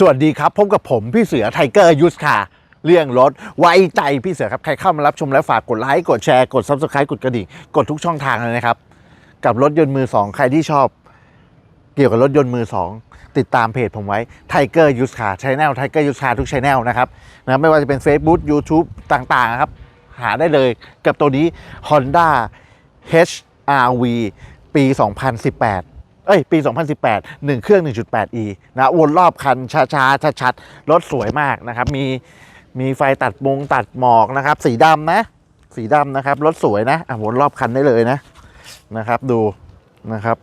สวัสดีครับพบกับผมพี่เสือไทเกอร์ยูสคาเรื่องรถไว้ใจพี่เสือครับ ใครเข้ามารับชมแล้วฝากกดไลค์กดแชร์กด subscribe กดกระดิ่งกดทุกช่องทางเลยนะครับ กับรถยนต์มือสองใครที่ชอบ เกี่ยวกับรถยนต์มือสองติดตามเพจผมไว้ Tiger u s e Car Channel Tiger u s e Car ทุก Channel นะครับนะไม่ว่าจะเป็น Facebook YouTube ต่างๆนะครับ หาได้เลยกับตัวนี้ Honda HRV ปี 2018 เอ้ยปี 2018 1 เครื่อง 1.8e นะวนรอบคันช้าๆชัดๆรถสวยมากนะครับ มีมีไฟตัดมงตัดหมอกนะครับ สีดำนะ สีดำนะครับรถสวยนะอะวนรอบคันได้เลยนะนะครับ ดูนะครับ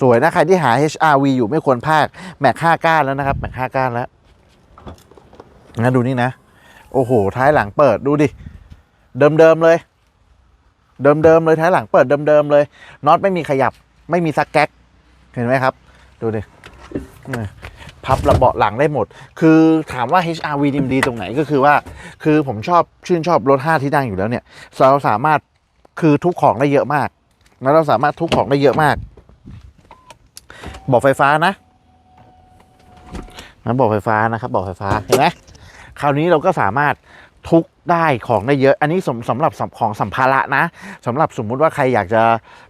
สวยนะ ใครที่หา HRV อยู่ไม่ควรพลาดแม็ก5ก้านแล้วนะครับ แม็ก5ก้านแล้วนะดูนี่นะ โอ้โห ท้ายหลังเปิดดูดิ เดิมๆเลย เดิมๆเลยท้ายหลังเปิดเดิมๆเลยน็อตไม่มีขยับ ไม่มีซักแก๊ก เห็นไหมครับ ดูดิพับระเบาะหลังได้หมด คือถามว่า HRV ดีมดีตรงไหนก็คือว่า คือผมชอบชื่นชอบรถ 5 ที่นั่งอยู่แล้วเนี่ย เราสามารถคือทุกของได้เยอะมาก แล้วเราสามารถทุกของได้เยอะมาก บอกไฟฟ้านะนะบอกไฟฟ้านะครับบอกไฟฟ้าเห็นไหมคราวนี้เราก็สามารถ ทุกได้ของได้เยอะอันนี้สำสำหรับของสัมภาระนะสำหรับสมมุติว่าใครอยากจะ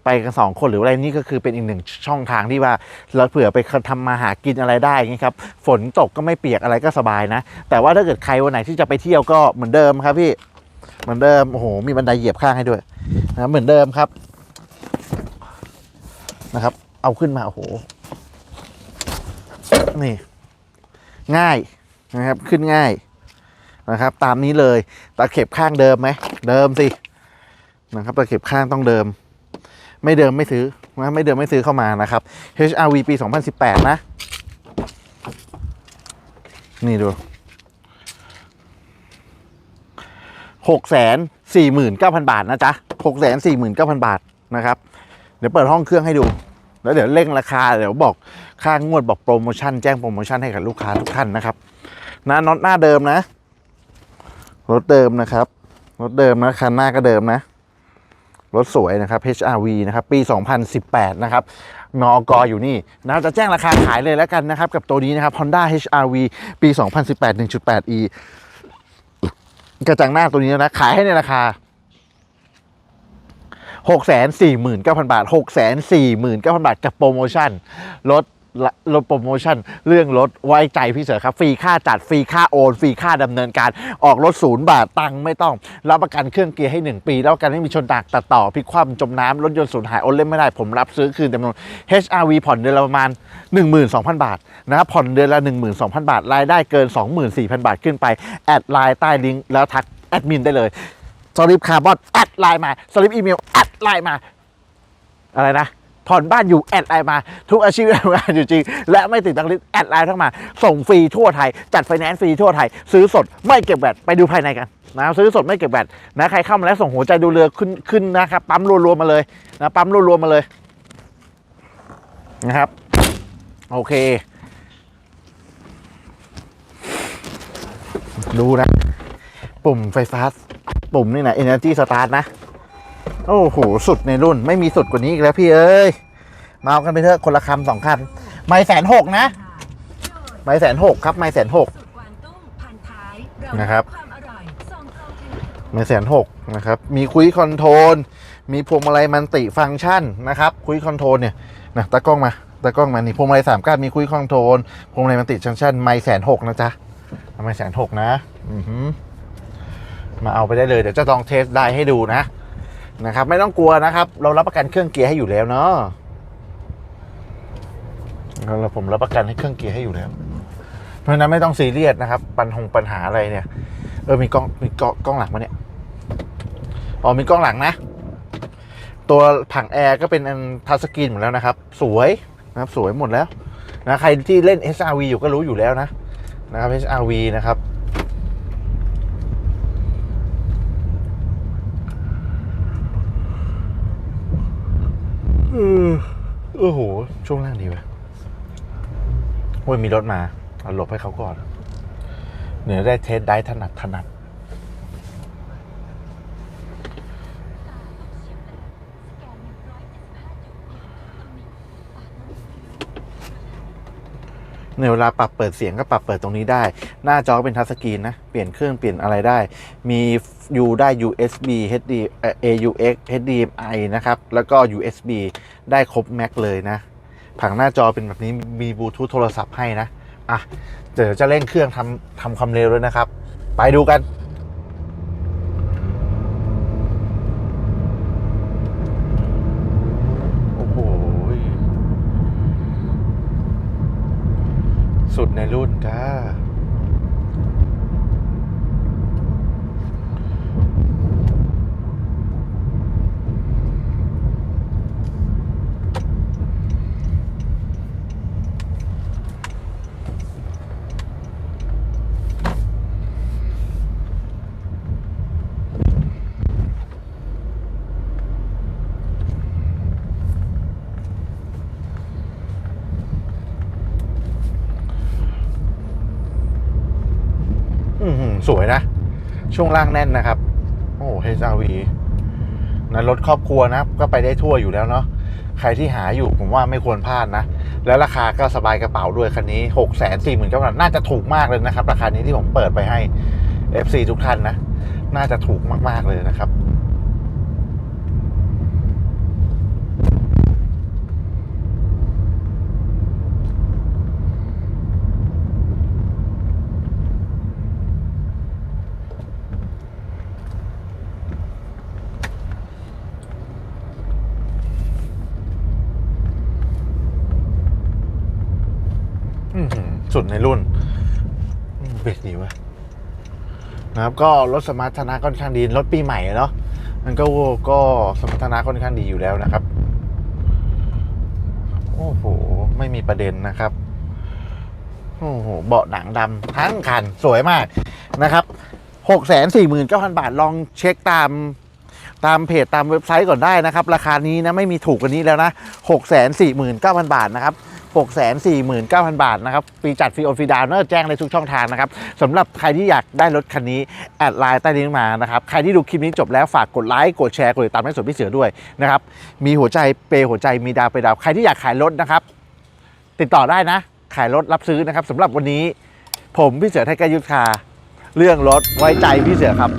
ไปกันสองคนหรืออะไรนี่ก็คือเป็นอีกหนึ่งช่องทางที่ว่าเราเผื่อไปทำมาหากินอะไรได้อย่างนี้ครับฝนตกก็ไม่เปียกอะไรก็สบายนะ แต่ว่าถ้าเกิดใครวันไหนที่จะไปเที่ยวก็เหมือนเดิมครับพี่เหมือนเดิมโอ้โหมีบันไดเหยียบข้างให้ด้วยนะเหมือนเดิมครับนะครับ เอาขึ้นมาโอ้โหนี่ ง่ายนะครับขึ้นง่าย นะครับ ตามนี้เลยตะเข็บข้างเดิมไหมเดิมสินะครับตะเข็บข้างต้องเดิม ไม่เดิมไม่ซื้อนะไม่เดิมไม่ซื้อเข้ามานะครับ HRV ปี 2018 นะ นี่ดูหกแสนสี่หมื่นเก้าพันบาทนะจ๊ะหกแสนสี่หมื่นเก้าพันบาทนะครับ เดี๋ยวเปิดห้องเครื่องให้ดู แล้วเดี๋ยวเร่งราคา เดี๋ยวบอกค่างวดบอกโปรโมชั่น แจ้งโปรโมชั่นให้กับลูกค้าทุกท่านนะครับนะน็อตหน้าเดิมนะ รถเดิมนะครับ รถเดิมนะ คันหน้าก็เดิมนะ รถสวยนะครับ HRV นะครับ ปี 2018 นะครับนอกออยู่นี่นะจะแจ้งราคาขายเลยแล้วกันนะครับ กับตัวนี้นะครับ Honda HRV ปี 2018 1.8e กระจังหน้าตัวนี้นะ ขายให้ในราคา6 4 9 0 0 0 บาท 6 4 9 0 0 0 บาท กับโปรโมชั่น ลด ลดโปรโมชั่น เรื่องรถไว้ใจพี่เสือครับ ฟรีค่าจัดฟรีค่าโอนฟรีค่าดำเนินการออกรถศูนย์บาทตังค์ไม่ต้อง รับประกันเครื่องเกียร์ให้ 1 ปีรับประกันไม่มีชนดากตัดต่อพลิกคว่ำจมน้ำรถยนต์สูญหายโอนเล่นไม่ได้ผมรับซื้อคืนจำนวน HRV ผ่อนเดือนละประมาณ 12,000 บาทนะครับผ่อนเดือนละ 12,000 บาท รายได้เกิน 24,000 บาทขึ้นไป แอดไลน์ใต้ลิงก์แล้วทักแอดมินได้เลยสลิปคาร์บอนแอดไลน์มาสลิปอีเมลแอดไลน์มา อะไรนะ ผ่อนบ้านอยู่แอดไลน์มา ทุกอาชีพทำงานอยู่จริง และไม่ติดตังค์ลิสต์แอดไลน์ทั้งมา ส่งฟรีทั่วไทย จัดไฟแนนซ์ฟรีทั่วไทย ซื้อสดไม่เก็บแบตไปดูภายในกันนะซื้อสดไม่เก็บแบตนะใครเข้ามาแล้วส่งหัวใจดูเรือขึ้นขึ้นนะครับปั๊มรัวๆมาเลยนะปั๊มรัวๆมาเลยนะครับ โอเค ดูนะ ปุ่มไฟฟ้า ปุ่มนี่นะ Energy Start นะ โอ้โหสุดในรุ่นไม่มีสุดกว่านี้อีกแล้วพี่เอ้ยมาเอากันไปเถอะคนละคำสองคำไม่แสนหกนะไม่แสนหกครับไม่แสนหกนะครับไม่แสนหกนะครับมีคุยคอนโทรลมีพวงมาลัยมันติฟังก์ชันนะครับคุยคอนโทรลเนี่ยนะตากล้องมาตากล้องมานี่พวงมาลัยสามก้านมีคุยคอนโทรลพวงมาลัยมันติฟังก์ชันไม่แสนหกนะจ๊ะไม่แสนหกนะมาเอาไปได้เลยเดี๋ยวจะลองเทสได้ให้ดูนะ นะครับ ไม่ต้องกลัวนะครับ เรารับประกันเครื่องเกียร์ให้อยู่แล้วเนาะเราผมรับประกันให้เครื่องเกียร์ให้อยู่แล้ว เพราะนั้นไม่ต้องซีเรียสนะครับ ปัญหงปัญหาอะไรเนี่ย เออมีกล้องมีกล้องกล้องหลังมาเนี่ยอ๋อมีกล้องหลังนะ ตัวผังแอร์ก็เป็นอันทัชสกรีนหมดแล้วนะครับ สวยนะครับสวยหมดแล้วนะใครที่เล่น SRV อยู่ก็รู้อยู่แล้วนะนะครับ SRV นะครับ เออโอ้โห ช่วงล่างดีวะโอ้ยมีรถมา เอาหลบให้เขาก่อน เหนือได้เทสได้ถนัดถนัด ในเวลาปรับเปิดเสียงก็ปรับเปิดตรงนี้ได้ หน้าจอเป็นทัชสกรีนนะ เปลี่ยนเครื่องเปลี่ยนอะไรได้ มี U ได้ USB HD AUX HDMI นะครับ แล้วก็ USB ได้ครบแม็กเลยนะ ผังหน้าจอเป็นแบบนี้มีบลูทูธโทรศัพท์ให้นะ อะ เดี๋ยวจะเร่งเครื่องทำทำความเร็วด้วยนะครับ ไปดูกัน โอ้โห สุดในรุ่นจ้า สวยนะ ช่วงล่างแน่นนะครับ โอ้เฮซาวีนะรถครอบครัวนะ ก็ไปได้ทั่วอยู่แล้วเนาะใครที่หาอยู่ผมว่าไม่ควรพลาดนะ แล้วราคาก็สบายกระเป๋าด้วยคันนี้6 4 9 0 0 0 0น่าจะถูกมากเลยนะครับ ราคานี้ที่ผมเปิดไปให้ FC ทุกท่านนะ น่าจะถูกมาก ๆ เลยนะครับ สุดในรุ่นเบรกดีวะนะครับก็รถสมรรถนะค่อนข้างดีรถปีใหม่เนาะมันก็ก็สมรรถนะค่อนข้างดีอยู่แล้วนะครับ โอ้โห ไม่มีประเด็นนะครับ โอ้โห เบาะหนังดำทั้งคันสวยมากนะครับหกแสนสี่หมื่นเก้าพันบาทลองเช็คตามตามเพจตามเว็บไซต์ก่อนได้นะครับ ราคานี้นะไม่มีถูกกว่านี้แล้วนะหกแสนสี่หมื่นเก้าพันบาทนะครับ 649,000 บาทนะครับฟรีจัดฟรีโอนฟรีดาวน์นอร์แจ้งในทุกช่องทางนะครับสำหรับใครที่อยากได้รถคันนี้ แอดไลน์ใต้ลิงก์มานะครับ ใครที่ดูคลิปนี้จบแล้วฝากกดไลค์กดแชร์กดติดตามให้ส่วนพี่เสือด้วยนะครับมีหัวใจเปย์หัวใจมีดาวไปดาว ใครที่อยากขายรถนะครับ ติดต่อได้นะ ขายรถรับซื้อนะครับสำหรับวันนี้ ผมพี่เสือไทยกยุทธาเรื่องรถไว้ใจพี่เสือครับ